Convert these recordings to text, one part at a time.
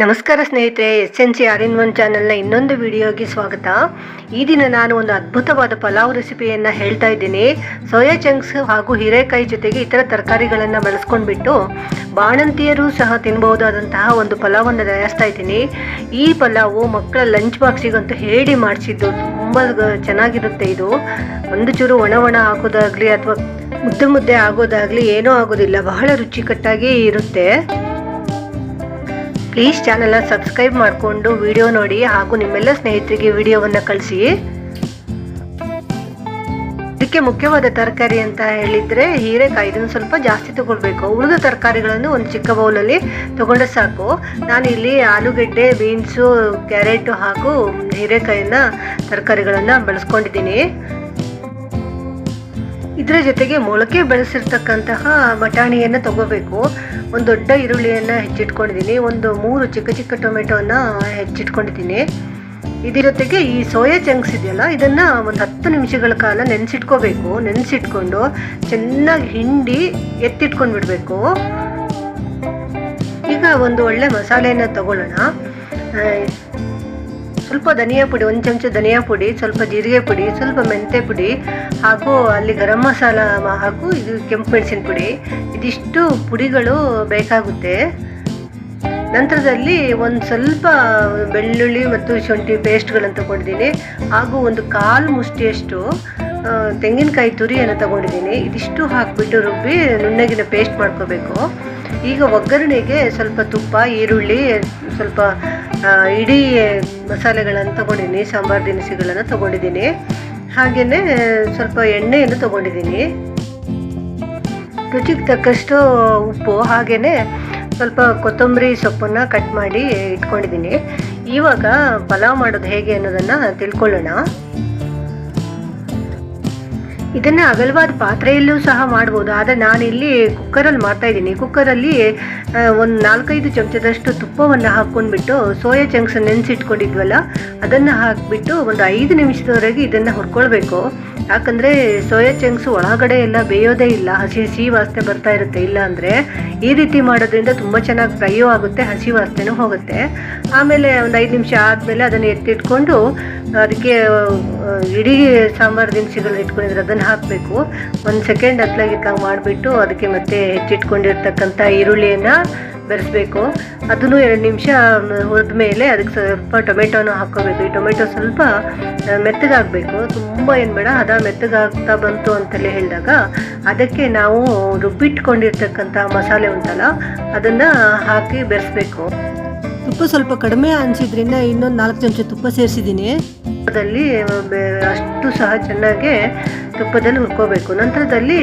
ನಮಸ್ಕಾರ ಸ್ನೇಹಿತರೆ S N C R in one ಚಾನಲ್ನ ಇನ್ನೊಂದು ವಿಡಿಯೋಗೆ ಸ್ವಾಗತ. ಈ ದಿನ ನಾನು ಒಂದು ಅದ್ಭುತವಾದ ಪಲಾವ್ ರೆಸಿಪಿಯನ್ನು ಹೇಳ್ತಾ ಇದ್ದೀನಿ. ಸೋಯಾ ಚಂಕ್ಸ್ ಹಾಗೂ ಹೀರೆಕಾಯಿ ಜೊತೆಗೆ ಇತರ ತರಕಾರಿಗಳನ್ನು ಬಳಸ್ಕೊಂಡ್ಬಿಟ್ಟು ಬಾಣಂತಿಯರು ಸಹ ತಿನ್ಬಹುದಾದಂತಹ ಒಂದು ಪಲಾವನ್ನು ತಯಾರಿಸ್ತಾ ಇದ್ದೀನಿ. ಈ ಪಲಾವು ಮಕ್ಕಳ ಲಂಚ್ ಬಾಕ್ಸಿಗಂತೂ ಹೇಳಿ ಮಾಡಿಸಿದ್ದು ತುಂಬ ಚೆನ್ನಾಗಿರುತ್ತೆ ಇದು. ಒಂದು ಚೂರು ಒಣ ಒಣ ಹಾಕೋದಾಗಲಿ ಅಥವಾ ಮುದ್ದೆ ಮುದ್ದೆ ಆಗೋದಾಗಲಿ ಏನೂ ಆಗೋದಿಲ್ಲ. ಬಹಳ ರುಚಿಕಟ್ಟಾಗಿ ಇರುತ್ತೆ. ಪ್ಲೀಸ್ ಚಾನಲ್ನ ಸಬ್ಸ್ಕ್ರೈಬ್ ಮಾಡಿಕೊಂಡು ವಿಡಿಯೋ ನೋಡಿ ಹಾಗೂ ನಿಮ್ಮೆಲ್ಲ ಸ್ನೇಹಿತರಿಗೆ ವಿಡಿಯೋವನ್ನು ಕಳಿಸಿ. ಇದಕ್ಕೆ ಮುಖ್ಯವಾದ ತರಕಾರಿ ಅಂತ ಹೇಳಿದರೆ ಹೀರೆಕಾಯಿ ಇದನ್ನು ಸ್ವಲ್ಪ ಜಾಸ್ತಿ ತಗೊಳ್ಬೇಕು. ಉಳಿದ ತರಕಾರಿಗಳನ್ನು ಒಂದು ಚಿಕ್ಕ ಬೌಲಲ್ಲಿ ತೊಗೊಂಡ್ರೆ ಸಾಕು. ನಾನು ಇಲ್ಲಿ ಆಲೂಗೆಡ್ಡೆ ಬೀನ್ಸು ಕ್ಯಾರೆಟು ಹಾಗೂ ಹೀರೆಕಾಯಿನ ತರಕಾರಿಗಳನ್ನು ಬಳಸ್ಕೊಂಡಿದ್ದೀನಿ. ಇದರ ಜೊತೆಗೆ ಮೊಳಕೆ ಬೆಳೆಸಿರ್ತಕ್ಕಂತಹ ಬಟಾಣಿಯನ್ನು ತಗೋಬೇಕು. ಒಂದು ದೊಡ್ಡ ಈರುಳ್ಳಿಯನ್ನು ಹೆಚ್ಚಿಟ್ಕೊಂಡಿದ್ದೀನಿ. ಒಂದು ಮೂರು ಚಿಕ್ಕ ಚಿಕ್ಕ ಟೊಮೆಟೊನ ಹೆಚ್ಚಿಟ್ಕೊಂಡಿದ್ದೀನಿ. ಇದರ ಜೊತೆಗೆ ಈ ಸೋಯಾ ಚಂಕ್ಸ್ ಇದೆಯಲ್ಲ, ಇದನ್ನು ಒಂದು ಹತ್ತು ನಿಮಿಷಗಳ ಕಾಲ ನೆನೆಸಿಟ್ಕೋಬೇಕು. ನೆನೆಸಿಟ್ಕೊಂಡು ಚೆನ್ನಾಗಿ ಹಿಂಡಿ ಎತ್ತಿಟ್ಕೊಂಡು ಬಿಡಬೇಕು. ಈಗ ಒಂದು ಒಳ್ಳೆ ಮಸಾಲೆಯನ್ನು ತಗೊಳ್ಳೋಣ. ಸ್ವಲ್ಪ ಧನಿಯಾ ಪುಡಿ, ಒಂದು ಚಮಚ ಧನಿಯಾ ಪುಡಿ, ಸ್ವಲ್ಪ ಜೀರಿಗೆ ಪುಡಿ, ಸ್ವಲ್ಪ ಮೆಂತೆ ಪುಡಿ ಹಾಗೂ ಅಲ್ಲಿ ಗರಂ ಮಸಾಲ ಹಾಗೂ ಇದು ಕೆಂಪು ಮೆಣಸಿನ ಪುಡಿ. ಇದಿಷ್ಟು ಪುಡಿಗಳು ಬೇಕಾಗುತ್ತೆ. ನಂತರದಲ್ಲಿ ಒಂದು ಸ್ವಲ್ಪ ಬೆಳ್ಳುಳ್ಳಿ ಮತ್ತು ಶುಂಠಿ ಪೇಸ್ಟ್ಗಳನ್ನು ತಗೊಂಡಿದ್ದೀನಿ. ಹಾಗೂ ಒಂದು ಕಾಲು ಮುಷ್ಟಿಯಷ್ಟು ತೆಂಗಿನಕಾಯಿ ತುರಿಯನ್ನು ತಗೊಂಡಿದ್ದೀನಿ. ಇದಿಷ್ಟು ಹಾಕಿಬಿಟ್ಟು ರುಬ್ಬಿ ನುಣ್ಣಗಿನ ಪೇಸ್ಟ್ ಮಾಡ್ಕೋಬೇಕು. ಈಗ ಒಗ್ಗರಣೆಗೆ ಸ್ವಲ್ಪ ತುಪ್ಪ, ಈರುಳ್ಳಿ, ಸ್ವಲ್ಪ ಇಡೀ ಮಸಾಲೆಗಳನ್ನು ತಗೊಂಡಿದ್ದೀನಿ, ಸಾಂಬಾರು ದಿನಸಿಗಳನ್ನು ತಗೊಂಡಿದ್ದೀನಿ. ಹಾಗೆಯೇ ಸ್ವಲ್ಪ ಎಣ್ಣೆಯನ್ನು ತಗೊಂಡಿದ್ದೀನಿ. ರುಚಿಗೆ ತಕ್ಕಷ್ಟು ಉಪ್ಪು ಹಾಗೆಯೇ ಸ್ವಲ್ಪ ಕೊತ್ತಂಬರಿ ಸೊಪ್ಪನ್ನು ಕಟ್ ಮಾಡಿ ಇಟ್ಕೊಂಡಿದ್ದೀನಿ. ಇವಾಗ ಪಲಾವ್ ಮಾಡೋದು ಹೇಗೆ ಅನ್ನೋದನ್ನು ತಿಳ್ಕೊಳ್ಳೋಣ. ಇದನ್ನು ಅಗಲವಾದ ಪಾತ್ರೆಯಲ್ಲೂ ಸಹ ಮಾಡ್ಬೋದು. ಆದರೆ ನಾನಿಲ್ಲಿ ಕುಕ್ಕರಲ್ಲಿ ಮಾಡ್ತಾ ಇದ್ದೀನಿ. ಕುಕ್ಕರಲ್ಲಿ ಒಂದು ನಾಲ್ಕೈದು ಚಮಚದಷ್ಟು ತುಪ್ಪವನ್ನು ಹಾಕ್ಕೊಂಡ್ಬಿಟ್ಟು ಸೋಯಾ ಚಂಕ್ಸ್ ನೆನೆಸಿಟ್ಕೊಂಡಿದ್ವಲ್ಲ, ಅದನ್ನು ಹಾಕಿಬಿಟ್ಟು ಒಂದು ಐದು ನಿಮಿಷದವರೆಗೆ ಇದನ್ನು ಹುರ್ಕೊಳ್ಬೇಕು. ಯಾಕಂದರೆ ಸೋಯಾ ಚಂಕ್ಸ್ ಒಳಗಡೆ ಎಲ್ಲ ಬೇಯೋದೇ ಇಲ್ಲ. ಹಸಿ ಹಸಿ ವಾಸನೆ ಬರ್ತಾ ಇರುತ್ತೆ. ಇಲ್ಲ ಅಂದ್ರೆ ಈ ರೀತಿ ಮಾಡೋದ್ರಿಂದ ತುಂಬ ಚೆನ್ನಾಗಿ ಫ್ರೈಯೂ ಆಗುತ್ತೆ, ಹಸಿ ವಾಸನೆನೂ ಹೋಗುತ್ತೆ. ಆಮೇಲೆ ಒಂದು ಐದು ನಿಮಿಷ ಆದಮೇಲೆ ಅದನ್ನು ಎತ್ತಿಟ್ಕೊಂಡು ಅದಕ್ಕೆ ಇಡೀ ಸಾಂಬಾರು ದಿನಸಿಗಳು ಇಟ್ಕೊಂಡಿದ್ರೆ ಅದನ್ನು ಹಾಕಬೇಕು. ಒಂದು ಸೆಕೆಂಡ್ ಹತ್ಲಾಗಿತ್ತಂಗೆ ಮಾಡಿಬಿಟ್ಟು ಅದಕ್ಕೆ ಮತ್ತೆ ಹೆಚ್ಚಿಟ್ಕೊಂಡಿರ್ತಕ್ಕಂಥ ಈರುಳ್ಳಿಯನ್ನು ಬೆರೆಸ್ಬೇಕು. ಅದನ್ನು ಎರಡು ನಿಮಿಷ ಹುರಿದ ಮೇಲೆ ಅದಕ್ಕೆ ಸ್ವಲ್ಪ ಟೊಮೆಟೊನ ಹಾಕ್ಕೋಬೇಕು. ಈ ಟೊಮೆಟೊ ಸ್ವಲ್ಪ ಮೆತ್ತಗಾಗಬೇಕು. ತುಂಬ ಏನು ಬೇಡ ಅದ ಮೆತ್ತಗಾಗ್ತಾ ಬಂತು ಅಂತೆಲ್ಲ ಹೇಳಿದಾಗ ಅದಕ್ಕೆ ನಾವು ರುಬ್ಬಿಟ್ಕೊಂಡಿರ್ತಕ್ಕಂಥ ಮಸಾಲೆ ಉಂಟಲ್ಲ ಅದನ್ನು ಹಾಕಿ ಬೆರೆಸ್ಬೇಕು. ತುಪ್ಪ ಸ್ವಲ್ಪ ಕಡಿಮೆ ಅನಿಸಿದ್ರಿಂದ ಇನ್ನೊಂದು ನಾಲ್ಕು ಚಮಚ ತುಪ್ಪ ಸೇರಿಸಿದ್ದೀನಿ. ತುಪ್ಪದಲ್ಲಿ ಅಷ್ಟು ಸಹ ಚೆನ್ನಾಗಿ ತುಪ್ಪದಲ್ಲಿ ಹುರ್ಕೋಬೇಕು. ನಂತರದಲ್ಲಿ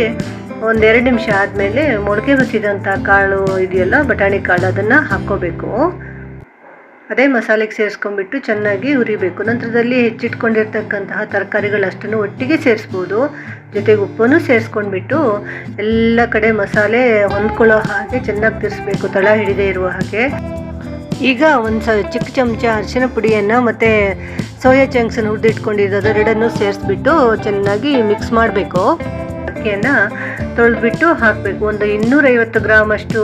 ಒಂದೆರಡು ನಿಮಿಷ ಆದಮೇಲೆ ಮೊಳಕೆ ಬಚ್ಚಿದಂಥ ಕಾಳು ಇದೆಯಲ್ಲ, ಬಟಾಣಿ ಕಾಳು ಅದನ್ನು ಹಾಕ್ಕೋಬೇಕು. ಅದೇ ಮಸಾಲೆಗೆ ಸೇರಿಸ್ಕೊಂಡ್ಬಿಟ್ಟು ಚೆನ್ನಾಗಿ ಹುರಿಬೇಕು. ನಂತರದಲ್ಲಿ ಹೆಚ್ಚಿಟ್ಕೊಂಡಿರ್ತಕ್ಕಂತಹ ತರಕಾರಿಗಳಷ್ಟನ್ನು ಒಟ್ಟಿಗೆ ಸೇರಿಸ್ಬೋದು. ಜೊತೆಗೆ ಉಪ್ಪನ್ನು ಸೇರಿಸ್ಕೊಂಡ್ಬಿಟ್ಟು ಎಲ್ಲ ಕಡೆ ಮಸಾಲೆ ಹೊಂದ್ಕೊಳ್ಳೋ ಹಾಗೆ ಚೆನ್ನಾಗಿ ತಿರ್ಸ್ಬೇಕು, ತಳ ಹಿಡಿದೇ ಇರುವ ಹಾಗೆ. ಈಗ ಒಂದು ಸ, ಚಿಕ್ಕ ಚಮಚ ಅರಿಶಿನ ಪುಡಿಯನ್ನು ಮತ್ತು ಸೋಯಾ ಚಂಕ್ಸನ್ನು ಹುರಿದಿಟ್ಕೊಂಡಿರೋದು ಎರಡನ್ನು ಸೇರಿಸ್ಬಿಟ್ಟು ಚೆನ್ನಾಗಿ ಮಿಕ್ಸ್ ಮಾಡಬೇಕು. ಅಕ್ಕಿಯನ್ನು ತೊಳೆದ್ಬಿಟ್ಟು ಹಾಕಬೇಕು. ಒಂದು ಇನ್ನೂರೈವತ್ತು ಗ್ರಾಮ್ ಅಷ್ಟು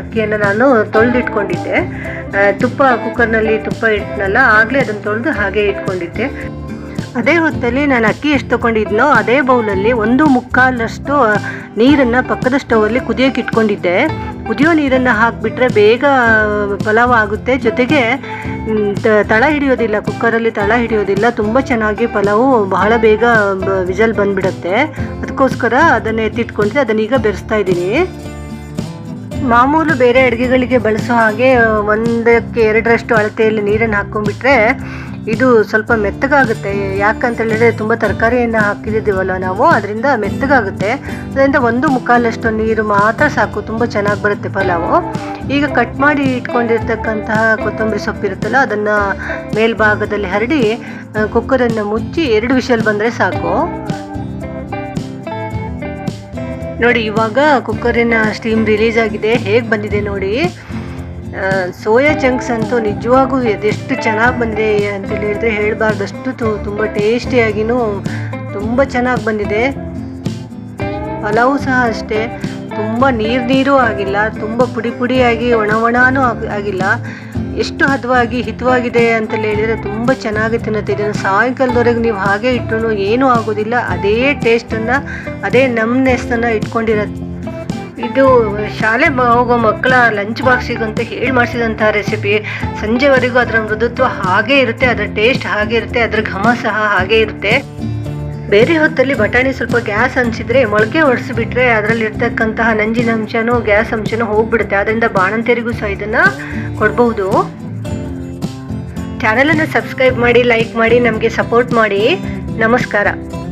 ಅಕ್ಕಿಯನ್ನು ನಾನು ತೊಳೆದಿಟ್ಕೊಂಡಿದ್ದೆ. ತುಪ್ಪ ಕುಕ್ಕರ್ನಲ್ಲಿ ತುಪ್ಪ ಇಟ್ನಲ್ಲ, ಆಗಲೇ ಅದನ್ನು ತೊಳೆದು ಹಾಗೆ ಇಟ್ಕೊಂಡಿದ್ದೆ. ಅದೇ ಹೊತ್ತಲ್ಲಿ ನಾನು ಅಕ್ಕಿ ಎಷ್ಟು ತೊಗೊಂಡಿದ್ನೋ ಅದೇ ಬೌಲಲ್ಲಿ ಒಂದು ಮುಕ್ಕಾಲಷ್ಟು ನೀರನ್ನು ಪಕ್ಕದ ಸ್ಟವಲ್ಲಿ ಕುದಿಯೋಕೆ ಇಟ್ಕೊಂಡಿದ್ದೆ. ಕುದಿಯೋ ನೀರನ್ನು ಹಾಕಿಬಿಟ್ರೆ ಬೇಗ ಪಲಾವ್ ಆಗುತ್ತೆ ಜೊತೆಗೆ ತಳ ಹಿಡಿಯೋದಿಲ್ಲ, ಕುಕ್ಕರಲ್ಲಿ ತಳ ಹಿಡಿಯೋದಿಲ್ಲ, ತುಂಬ ಚೆನ್ನಾಗಿ ಪಲಾವು ಬಹಳ ಬೇಗ ವಿಜಲ್ ಬಂದುಬಿಡುತ್ತೆ. ಅದಕ್ಕೋಸ್ಕರ ಅದನ್ನು ಎತ್ತಿಟ್ಕೊಂಡಿದ್ದೆ ಅದನ್ನೀಗ ಬೆರೆಸ್ತಾ ಇದ್ದೀನಿ. ಮಾಮೂಲು ಬೇರೆ ಅಡುಗೆಗಳಿಗೆ ಬಳಸೋ ಹಾಗೆ ಒಂದಕ್ಕೆ ಎರಡರಷ್ಟು ಅಳತೆಯಲ್ಲಿ ನೀರನ್ನು ಹಾಕ್ಕೊಂಡ್ಬಿಟ್ರೆ ಇದು ಸ್ವಲ್ಪ ಮೆತ್ತಗಾಗುತ್ತೆ. ಯಾಕಂತ ಹೇಳಿದ್ರೆ ತುಂಬ ತರಕಾರಿಯನ್ನು ಹಾಕಿದ್ದೀವಲ್ಲ ನಾವು, ಅದರಿಂದ ಮೆತ್ತಗಾಗುತ್ತೆ. ಅದರಿಂದ ಒಂದು ಮುಕ್ಕಾಲಷ್ಟು ನೀರು ಮಾತ್ರ ಸಾಕು, ತುಂಬ ಚೆನ್ನಾಗಿ ಬರುತ್ತೆ ಪಲಾವು. ಈಗ ಕಟ್ ಮಾಡಿ ಇಟ್ಕೊಂಡಿರ್ತಕ್ಕಂತಹ ಕೊತ್ತಂಬರಿ ಸೊಪ್ಪು ಇರುತ್ತಲ್ಲ, ಅದನ್ನು ಮೇಲ್ಭಾಗದಲ್ಲಿ ಹರಡಿ ಕುಕ್ಕರನ್ನು ಮುಚ್ಚಿ ಎರಡು ವಿಷಲ್ ಬಂದರೆ ಸಾಕು. ನೋಡಿ, ಇವಾಗ ಕುಕ್ಕರಿನ ಸ್ಟೀಮ್ ರಿಲೀಸ್ ಆಗಿದೆ. ಹೇಗೆ ಬಂದಿದೆ ನೋಡಿ. ಸೋಯಾ ಚಂಕ್ಸ್ ಅಂತೂ ನಿಜವಾಗೂ ಅದೆಷ್ಟು ಚೆನ್ನಾಗಿ ಬಂದಿದೆ ಅಂತೇಳಿ ಹೇಳಿದ್ರೆ ಹೇಳಬಾರ್ದಷ್ಟು ತುಂಬ ಟೇಸ್ಟಿಯಾಗಿನೂ ತುಂಬ ಚೆನ್ನಾಗಿ ಬಂದಿದೆ. ಪಲಾವು ಸಹ ಅಷ್ಟೇ. ತುಂಬ ನೀರು ನೀರು ಆಗಿಲ್ಲ, ತುಂಬ ಪುಡಿ ಪುಡಿಯಾಗಿ, ಒಣ ಒಣನೂ ಆಗ್- ಆಗಿಲ್ಲ. ಎಷ್ಟು ಹದವಾಗಿ, ಹಿತವಾಗಿದೆ ಅಂತೇಳಿ ಹೇಳಿದರೆ ತುಂಬ ಚೆನ್ನಾಗಿ ತಿನ್ನುತ್ತೆ. ಇದನ್ನು ಸಾಯಂಕಾಲದವರೆಗೆ ನೀವು ಹಾಗೆ ಇಟ್ಟರು ಏನೂ ಆಗೋದಿಲ್ಲ. ಅದೇ ಟೇಸ್ಟನ್ನು ಅದೇ ನಮ್ನೆಸ್ಸನ್ನು ಇಟ್ಕೊಂಡಿರತ್ತೆ. ಇದು ಶಾಲೆ ಹೋಗೋ ಮಕ್ಕಳ ಲಂಚ್ ಬಾಕ್ಸಿಗಂತ ಹೇಳಿ ಮಾಡಿಸಿದಂಥ ರೆಸಿಪಿ ಸಂಜೆವರೆಗೂ ಅದರ ಮೃದುತ್ವ ಹಾಗೇ ಇರುತ್ತೆ, ಅದರ ಟೇಸ್ಟ್ ಹಾಗೆ ಇರುತ್ತೆ, ಅದರ ಘಮ ಸಹ ಹಾಗೆ ಇರುತ್ತೆ. ಬೇರೆ ಹೊತ್ತಲ್ಲಿ ಬಟಾಣಿ ಸ್ವಲ್ಪ ಗ್ಯಾಸ್ ಹಂಚಿದ್ರೆ ಮೊಳಕೆ ಹೊಡೆಸಿಬಿಟ್ರೆ ಅದರಲ್ಲಿ ಇರ್ತಕ್ಕಂತಹ ನಂಜಿನ ಅಂಶನೂ ಗ್ಯಾಸ್ ಅಂಶನೂ ಹೋಗ್ಬಿಡುತ್ತೆ. ಅದರಿಂದ ಬಾಣಂತಿಯರಿಗೂ ಸಹ ಇದನ್ನು ಕೊಡ್ಬೋದು ಚಾನಲನ್ನು ಸಬ್ಸ್ಕ್ರೈಬ್ ಮಾಡಿ ಲೈಕ್ ಮಾಡಿ, ನಮಗೆ ಸಪೋರ್ಟ್ ಮಾಡಿ. ನಮಸ್ಕಾರ.